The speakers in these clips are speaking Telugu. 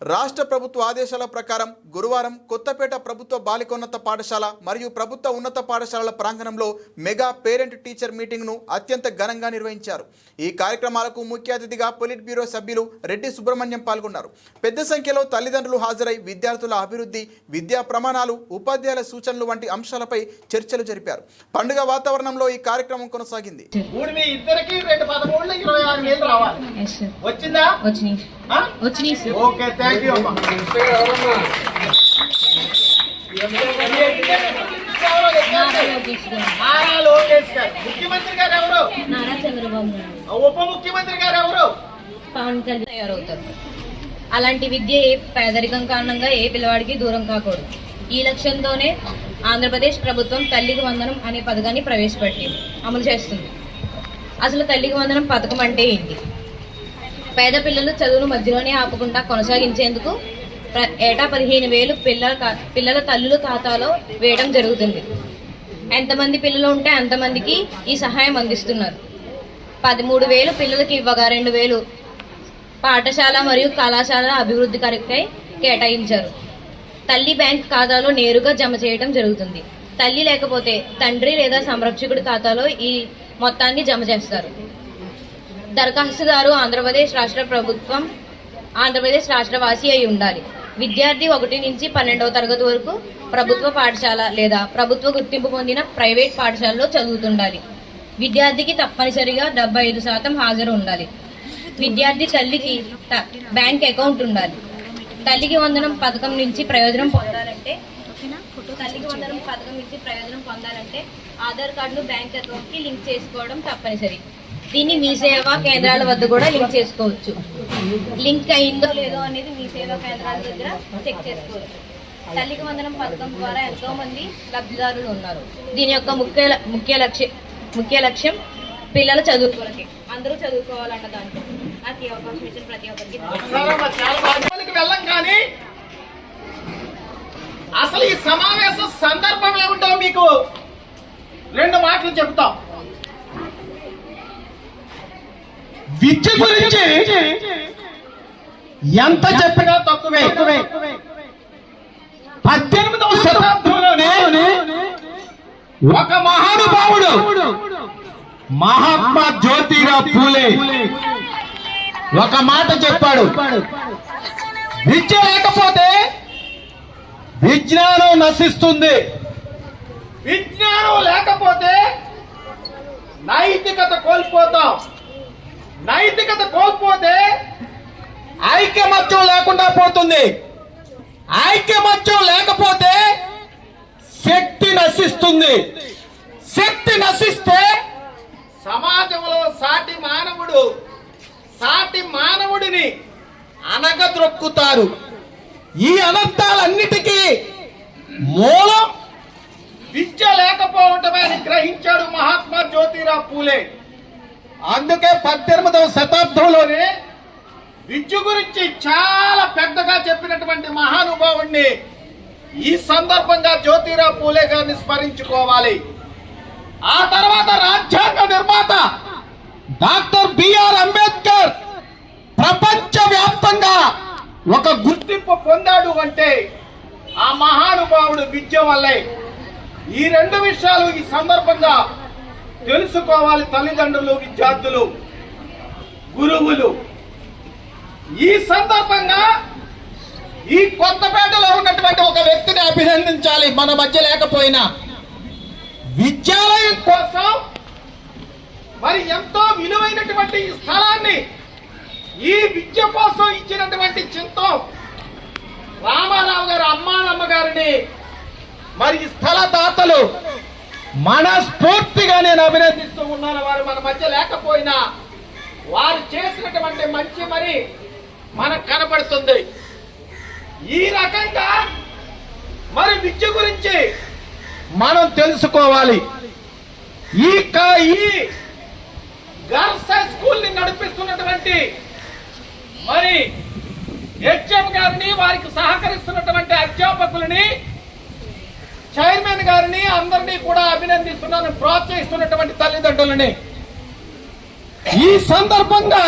రాష్ట్ర ప్రభుత్వ ఆదేశాల ప్రకారం గురువారం కొత్తపేట ప్రభుత్వ బాలికోన్నత పాఠశాల మరియు ప్రభుత్వ ఉన్నత పాఠశాలల ప్రాంగణంలో మెగా పేరెంట్ టీచర్ మీటింగ్ను అత్యంత ఘనంగా నిర్వహించారు. ఈ కార్యక్రమాలకు ముఖ్య అతిథిగా పొలిట్ బ్యూరో సభ్యులు రెడ్డి సుబ్రహ్మణ్యం పాల్గొన్నారు. పెద్ద సంఖ్యలో తల్లిదండ్రులు హాజరై విద్యార్థుల అభివృద్ధి విద్యా ప్రమాణాలు ఉపాధ్యాయుల సూచనలు వంటి అంశాలపై చర్చలు జరిపారు. పండుగ వాతావరణంలో ఈ కార్యక్రమం కొనసాగింది. వచ్చిందా? ఓకే థ్యాంక్ యూ అమ్మా. నారా లోకేష్ గారు. నారా లోకేష్ గారు ముఖ్యమంత్రి గారు ఎవరు? నారా చంద్రబాబు గారు ఉప ముఖ్యమంత్రి గారు ఎవరు? పవన్ కళ్యాణ్ తయారవుతారు. అలాంటి విద్య ఏ పేదరికం కారణంగా ఏ పిల్లవాడికి దూరం కాకూడదు. ఈ లక్ష్యంతోనే ఆంధ్రప్రదేశ్ ప్రభుత్వం తల్లికి వందనం అనే పథకాన్ని ప్రవేశపెట్టింది అమలు చేస్తుంది. అసలు తల్లికి వందనం పథకం అంటే ఏంటి? పేద పిల్లలు చదువును మధ్యలోనే ఆపకుండా కొనసాగించేందుకు ఏటా పదిహేను వేలు పిల్లల పిల్లల తల్లుల ఖాతాలో వేయడం జరుగుతుంది. ఎంతమంది పిల్లలు ఉంటే అంతమందికి ఈ సహాయం అందిస్తున్నారు. పదమూడు వేలు పిల్లలకి ఇవ్వగా రెండు వేలు పాఠశాల మరియు కళాశాల అభివృద్ధి కొరకై కేటాయించారు. తల్లి బ్యాంక్ ఖాతాలో నేరుగా జమ చేయడం జరుగుతుంది. తల్లి లేకపోతే తండ్రి లేదా సంరక్షకుడి ఖాతాలో ఈ మొత్తాన్ని జమ చేస్తారు. దరఖాస్తుదారు ఆంధ్రప్రదేశ్ రాష్ట్ర ప్రభుత్వం ఆంధ్రప్రదేశ్ రాష్ట్రవాసి అయి ఉండాలి. విద్యార్థి ఒకటి నుంచి పన్నెండవ తరగతి వరకు ప్రభుత్వ పాఠశాల లేదా ప్రభుత్వ గుర్తింపు పొందిన ప్రైవేట్ పాఠశాలలో చదువుతుండాలి. విద్యార్థికి తప్పనిసరిగా డెబ్బై ఐదు శాతం హాజరు ఉండాలి. విద్యార్థి తల్లికి బ్యాంక్ అకౌంట్ ఉండాలి. తల్లికి వందనం పథకం నుంచి ప్రయోజనం పొందాలంటే తల్లికి వందనం పథకం నుంచి ప్రయోజనం పొందాలంటే ఆధార్ కార్డును బ్యాంక్ అకౌంట్కి లింక్ చేసుకోవడం తప్పనిసరి. దీన్ని మీ సేవా కేంద్రాల వద్ద కూడా లింక్ చేసుకోవచ్చు. లింక్ అయిందో లేదో అనేది మీ సేవా కేంద్రాల దగ్గర చెక్ చేసుకోవచ్చు. తల్లికి వందనం పథకం ద్వారా ఎంతో మంది లబ్ధిదారులు ఉన్నారు. దీని యొక్క ముఖ్య ముఖ్య లక్ష్యం ముఖ్య లక్ష్యం పిల్లల చదువుకోవాలి అందరూ చదువుకోవాలన్న దాంట్లో. నాకు ఈ అవకాశం ఇచ్చిన ప్రతి ఒక్కరికి వెళ్ళం కానీ అసలు ఈ సమావేశం సందర్భం ఏమిటో మీకు రెండు మాటలు చెప్తాం. విద్య గురించి ఎంత చెప్పినా తక్కువే. పద్దెనిమిదవ శతాబ్దంలోనే ఒక మహానుభావుడు మహాత్మా జ్యోతిరావు పూలే ఒక మాట చెప్పాడు. విద్య లేకపోతే విజ్ఞానం నశిస్తుంది. విజ్ఞానం లేకపోతే నైతికత కోల్పోతాం. నైతికత కోల్పోతే ఐక్యమత్యం లేకుండా పోతుంది. ఐక్యమత్యం లేకపోతే శక్తి నశిస్తుంది. శక్తి నశిస్తే సమాజంలో సాటి మానవుడు సాటి మానవుడిని అనగద్రొక్కుతారు ఈ అనర్థాలన్నిటికీ మూలం విద్య లేకపోవటమే అని గ్రహించాడు మహాత్మా జ్యోతిరావు పూలే. అందుకే పద్దెనిమిదవ శతాబ్దంలోనే విద్య గురించి చాలా పెద్దగా చెప్పినటువంటి మహానుభావుణ్ణి ఈ సందర్భంగా జ్యోతిరావు పూలే గారిని స్మరించుకోవాలి. ఆ తర్వాత రాజ్యాంగ నిర్మాత డాక్టర్ బిఆర్ అంబేద్కర్ ప్రపంచ వ్యాప్తంగా ఒక గుర్తింపు పొందాడు అంటే ఆ మహానుభావుడు విద్య వల్లే. ఈ రెండు విషయాలు ఈ సందర్భంగా తెలుసుకోవాలి తల్లిదండ్రులు విద్యార్థులు గురువులు. ఈ సందర్భంగా ఈ కొత్తపేటలో ఉన్నటువంటి ఒక వ్యక్తిని అభినందించాలి మన మధ్య లేకపోయినా. విద్యాలయం కోసం మరి ఎంతో విలువైనటువంటి ఈ స్థలాన్ని ఈ విద్య కోసం ఇచ్చినటువంటి చింతం రామారావు గారు అమ్మానమ్మ గారిని మరి ఈ స్థల దాతలు మనస్ఫూర్తిగా నేను అభినందిస్తూ ఉన్నాను వారు మన మధ్య లేకపోయినా. వారు చేసినటువంటి మంచి మరి మనకు కనబడుతుంది ఈ రకంగా మరి విద్య గురించి మనం తెలుసుకోవాలి. ఈ క- ఈ గర్ల్స్ హై స్కూల్ని నడిపిస్తున్నటువంటి మరి హెచ్ఎం గారిని వారికి సహకరిస్తున్నటువంటి అధ్యాపకులని చైర్మన్ గారిని అందరినీ కూడా అభినందిస్తున్నాను ప్రోత్సహిస్తున్నటువంటి తల్లిదండ్రులని. ఈ సందర్భంగా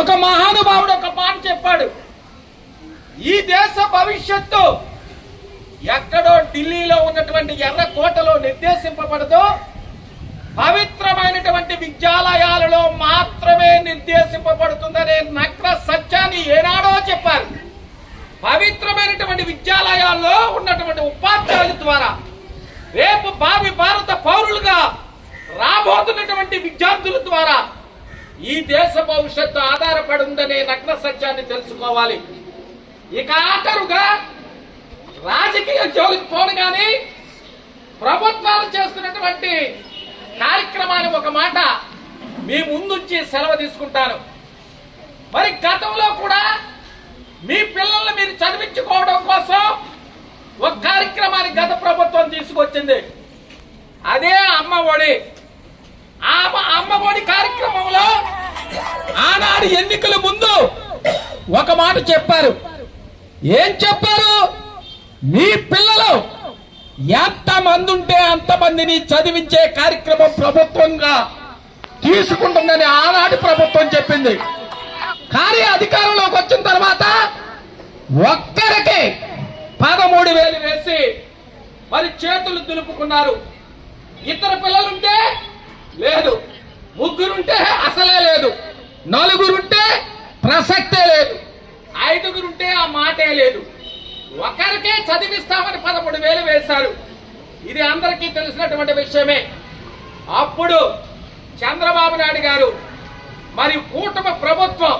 ఒక మహానుభావుడు ఒక మాట చెప్పాడు. ఈ దేశ భవిష్యత్తు ఎక్కడో ఢిల్లీలో ఉన్నటువంటి ఎర్ర కోటలో నిర్దేశింపబడదు. పవిత్రమైనటువంటి విద్యాలయాలలో మాత్రమే నిర్దేశింపబడుతుందనే నగ్న సత్యాన్ని ఏనా పవిత్రమైనటువంటి విద్యాలయాల్లో ఉన్నటువంటి ఉపాధ్యాయుల ద్వారా రేపు భావి భారత పౌరులుగా రాబోతున్నటువంటి విద్యార్థుల ద్వారా ఈ దేశ భవిష్యత్తు ఆధారపడి ఉందనే నగ్న సత్యాన్ని తెలుసుకోవాలి. ఇక ఆఖరుగా రాజకీయ జోలికి పోను కానీ ప్రభుత్వాలు చేస్తున్నటువంటి కార్యక్రమాన్ని ఒక మాట మీ ముందుంచి సెలవు తీసుకుంటాను. మరి గతంలో కూడా మీ పిల్ల తప్పించుకోవడం కోసం ఒక కార్యక్రమాన్ని గత ప్రభుత్వం తీసుకొచ్చింది. అదే అమ్మ ఒడి. ఆ అమ్మ- అమ్మ ఒడి కార్యక్రమంలో ఆనాడు ఎన్నికల ముందు ఒక మాట చెప్పారు. ఏం చెప్పారు? మీ పిల్లలు ఎంత మంది ఉంటే అంతమందిని చదివించే కార్యక్రమం ప్రభుత్వంగా తీసుకుంటుందని ఆనాటి ప్రభుత్వం చెప్పింది. కానీ అధికారంలోకి వచ్చిన తర్వాత ఒక్కరికి పదమూడు వేలు వేసి మరి చేతులు దులుపుకున్నారు. ఇద్దరు పిల్లలుంటే లేదు ముగ్గురుంటే అసలే లేదు నలుగురుంటే ప్రసక్తే లేదు ఐదుగురుంటే ఆ మాటే లేదు. ఒకరికే చదివిస్తామని పదమూడు వేలు వేశారు. ఇది అందరికీ తెలిసినటువంటి విషయమే. అప్పుడు చంద్రబాబు నాయుడు గారు మరి కూటమి ప్రభుత్వం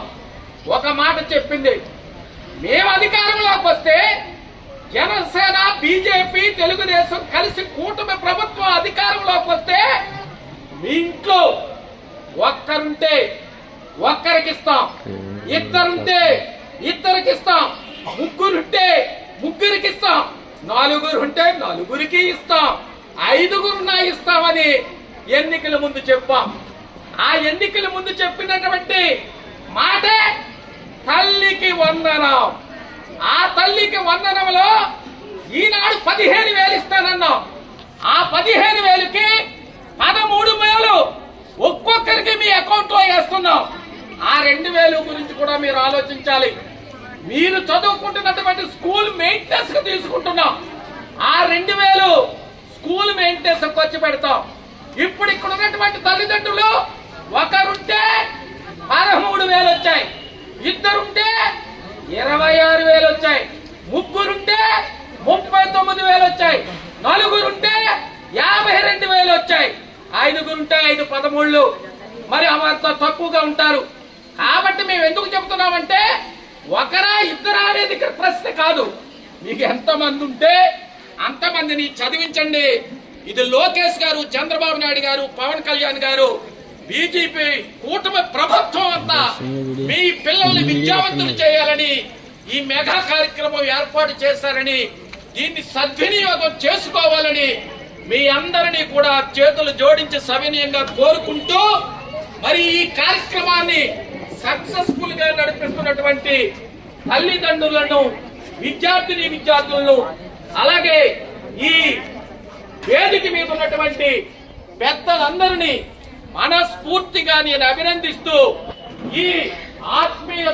ఒక మాట చెప్పింది. మేము అధికారంలోకి వస్తే జనసేన బీజేపీ తెలుగుదేశం కలిసి కూటమి ప్రభుత్వం అధికారంలోకి వస్తే మీ ఇంట్లో ఒక్కరుంటే ఒక్కరికి ఇస్తాం ఇద్దరుంటే ఇద్దరికి ఇస్తాం ముగ్గురుంటే ముగ్గురికి ఇస్తాం నాలుగురు ఉంటే నలుగురికి ఇస్తాం. ఐదుగురున్నా ఇస్తామని ఎన్నికల ముందు చెప్పాం. ఆ ఎన్నికల ముందు చెప్పినటువంటి మాటే తల్లికి వందనం. ఆ తల్లికి వందనంలో ఈనాడు పదిహేను వేలు ఇస్తానన్నాం. ఆ పదిహేను వేలుకి పదమూడు వేలు ఒక్కొక్కరికి మీ అకౌంట్లో వేస్తున్నాం. ఆ రెండు వేలు గురించి కూడా మీరు ఆలోచించాలి. మీరు చదువుకుంటున్నటువంటి స్కూల్ మెయింటెనెన్స్కు తీసుకుంటున్నాం. ఆ రెండు వేలు స్కూల్ మెయింటెనెన్స్ ఖర్చు పెడతాం. ఇప్పుడు ఇక్కడ ఉన్నటువంటి తల్లిదండ్రులు ఒకరుంటే పదమూడు వేలు వచ్చాయి. ఇద్దరుంటే ఇరవై ఆరు వేలు వచ్చాయి ముగ్గురుంటే ముప్పై తొమ్మిది వేలు వచ్చాయి నలుగురుంటే యాభై రెండు వేలు వచ్చాయి ఐదుగురుంటే ఐదు పదమూళ్ళు. మరి అంత తక్కువగా ఉంటారు. కాబట్టి మేము ఎందుకు చెబుతున్నామంటే ఒకరా ఇద్దరా అనేది ఇక్కడ ప్రశ్న కాదు. మీకు ఎంతమంది ఉంటే అంతమందిని చదివించండి. ఇది లోకేష్ గారు చంద్రబాబు నాయుడు గారు పవన్ కళ్యాణ్ గారు బీజేపీ కూటమి ప్రభుత్వం అంతా మీ పిల్లల్ని విద్యావంతులు చేయాలని ఈ మెగా కార్యక్రమం ఏర్పాటు చేశారని దీన్ని సద్వినియోగం చేసుకోవాలని మీ అందరినీ కూడా చేతులు జోడించి సవినయంగా కోరుకుంటూ మరి ఈ కార్యక్రమాన్ని సక్సెస్ఫుల్గా నడిపిస్తున్నటువంటి తల్లిదండ్రులను విద్యార్థిని విద్యార్థులను అలాగే ఈ వేదిక మీద ఉన్నటువంటి పెద్దలందరినీ మనస్ఫూర్తిగా నేను అభినందిస్తూ ఈ ఆత్మీయ